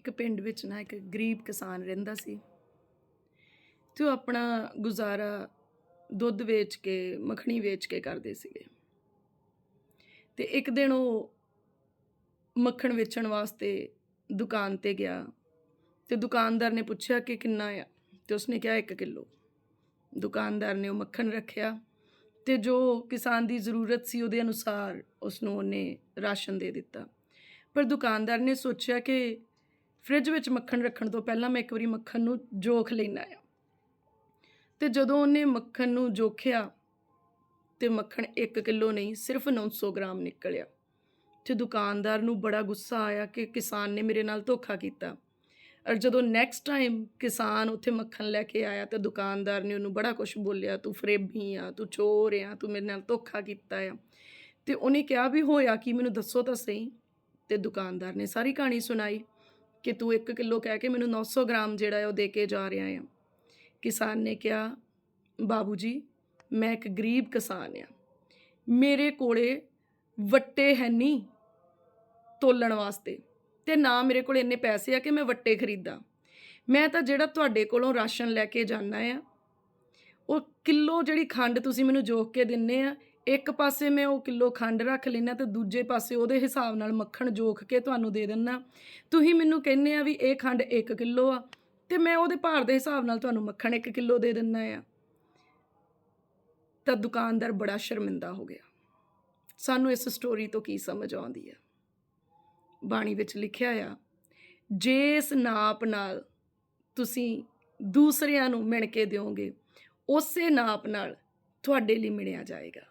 ਇੱਕ ਪਿੰਡ ਵਿੱਚ ਨਾ ਇੱਕ ਗਰੀਬ ਕਿਸਾਨ ਰਹਿੰਦਾ ਸੀ ਤੇ ਉਹ ਆਪਣਾ ਗੁਜ਼ਾਰਾ ਦੁੱਧ ਵੇਚ ਕੇ, ਮੱਖਣੀ ਵੇਚ ਕੇ ਕਰਦੇ ਸੀਗੇ। ਤੇ ਇੱਕ ਦਿਨ ਉਹ ਮੱਖਣ ਵੇਚਣ ਵਾਸਤੇ ਦੁਕਾਨ ਤੇ ਗਿਆ ਤੇ ਦੁਕਾਨਦਾਰ ਨੇ ਪੁੱਛਿਆ ਕਿ ਕਿੰਨਾ ਆ? ਤੇ ਉਸਨੇ ਕਿਹਾ 1 ਕਿਲੋ। ਦੁਕਾਨਦਾਰ ਨੇ ਉਹ ਮੱਖਣ ਰੱਖਿਆ ਤੇ ਜੋ ਕਿਸਾਨ ਦੀ ਜ਼ਰੂਰਤ ਸੀ ਉਹਦੇ ਅਨੁਸਾਰ ਉਸ ਨੂੰ ਉਹਨੇ ਰਾਸ਼ਨ ਦੇ ਦਿੱਤਾ। ਪਰ ਦੁਕਾਨਦਾਰ ਨੇ ਸੋਚਿਆ ਕਿ ਫ੍ਰਿਜ ਵਿੱਚ ਮੱਖਣ ਰੱਖਣ ਤੋਂ ਪਹਿਲਾਂ ਮੈਂ ਇੱਕ ਵਾਰੀ ਮੱਖਣ ਨੂੰ ਜੋਖ ਲੈਣਾ ਆ ਤੇ ਜਦੋਂ ਉਹਨੇ ਮੱਖਣ ਨੂੰ ਜੋਖਿਆ ਤੇ ਮੱਖਣ 1 ਕਿਲੋ ਨਹੀਂ, ਸਿਰਫ 900 ਗ੍ਰਾਮ ਨਿਕਲਿਆ। ਤੇ ਦੁਕਾਨਦਾਰ ਨੂੰ ਬੜਾ ਗੁੱਸਾ ਆਇਆ ਕਿ ਕਿਸਾਨ ਨੇ ਮੇਰੇ ਨਾਲ ਧੋਖਾ ਕੀਤਾ। ਔਰ ਜਦੋਂ ਨੈਕਸਟ ਟਾਈਮ ਕਿਸਾਨ ਉੱਥੇ ਮੱਖਣ ਲੈ ਕੇ ਆਇਆ ਤਾਂ ਦੁਕਾਨਦਾਰ ਨੇ ਉਹਨੂੰ ਬੜਾ ਕੁਝ ਬੋਲਿਆ, ਤੂੰ ਫਰੇਬੀ ਆ, ਤੂੰ ਚੋਰ ਆ, ਤੂੰ ਮੇਰੇ ਨਾਲ ਧੋਖਾ ਕੀਤਾ ਆ। ਤੇ ਉਹਨੇ ਕਿਹਾ ਵੀ ਹੋਇਆ ਕਿ, ਮੈਨੂੰ ਦੱਸੋ ਤਾਂ ਸਹੀ। ਤੇ ਦੁਕਾਨਦਾਰ ਨੇ ਸਾਰੀ ਕਹਾਣੀ ਸੁਣਾਈ। ਕਿ ਤੂੰ 1 ਕਿਲੋ ਕਹਿ ਕੇ ਮੈਨੂੰ 900 ਗ੍ਰਾਮ ਜਿਹੜਾ ਹੈ ਉਹ ਦੇ ਕੇ ਜਾ ਰਿਹਾ ਆ ਕਿਸਾਨ ਨੇ ਕਿਹਾ, ਬਾਬੂ ਜੀ, ਮੈਂ ਇੱਕ ਗਰੀਬ ਕਿਸਾਨ ਆ ਮੇਰੇ ਕੋਲੇ ਵੱਟੇ ਹੈ ਨਹੀਂ ਤੋਲਣ ਵਾਸਤੇ ਤੇ ਨਾ ਮੇਰੇ ਕੋਲ ਇੰਨੇ ਪੈਸੇ ਆ ਕਿ ਮੈਂ ਵੱਟੇ ਖਰੀਦਾਂ। ਮੈਂ ਤਾਂ ਜਿਹੜਾ ਤੁਹਾਡੇ ਕੋਲੋਂ ਰਾਸ਼ਨ ਲੈ ਕੇ ਜਾਣਾ ਆ ਉਹ ਕਿਲੋ ਜਿਹੜੀ ਖੰਡ ਤੁਸੀਂ ਮੈਨੂੰ ਜੋਖ ਕੇ ਦਿੰਨੇ ਆ ਇੱਕ ਪਾਸੇ ਮੈਂ ਉਹ ਕਿਲੋ ਖੰਡ ਰੱਖ ਲੈਣਾ ਤੇ ਦੂਜੇ ਪਾਸੇ ਉਹਦੇ ਹਿਸਾਬ ਨਾਲ ਮੱਖਣ ਜੋਖ ਕੇ ਤੁਹਾਨੂੰ ਦੇ ਦਿੰਨਾ ਤੁਸੀਂ ਮੈਨੂੰ ਕਹਿੰਦੇ ਆ ਵੀ ਇਹ ਖੰਡ 1 ਕਿਲੋ ਆ ਤੇ ਮੈਂ ਉਹਦੇ ਭਾਰ ਦੇ ਹਿਸਾਬ ਨਾਲ ਤੁਹਾਨੂੰ ਮੱਖਣ 1 ਕਿਲੋ ਦੇ ਦਿੰਨਾ ਆ। ਤਾਂ ਦੁਕਾਨਦਾਰ ਬੜਾ ਸ਼ਰਮਿੰਦਾ ਹੋ ਗਿਆ। ਸਾਨੂੰ ਇਸ ਸਟੋਰੀ ਤੋਂ ਕੀ ਸਮਝ ਆਉਂਦੀ ਆ? ਬਾਣੀ ਵਿੱਚ ਲਿਖਿਆ ਆ, ਜੇ ਇਸ ਨਾਪ ਨਾਲ ਤੁਸੀਂ ਦੂਸਰਿਆਂ ਨੂੰ ਮਿਣ ਕੇ ਦਿਓਗੇ, ਉਸੇ ਨਾਪ ਨਾਲ ਤੁਹਾਡੇ ਲਈ ਮਿਣਿਆ ਜਾਏਗਾ।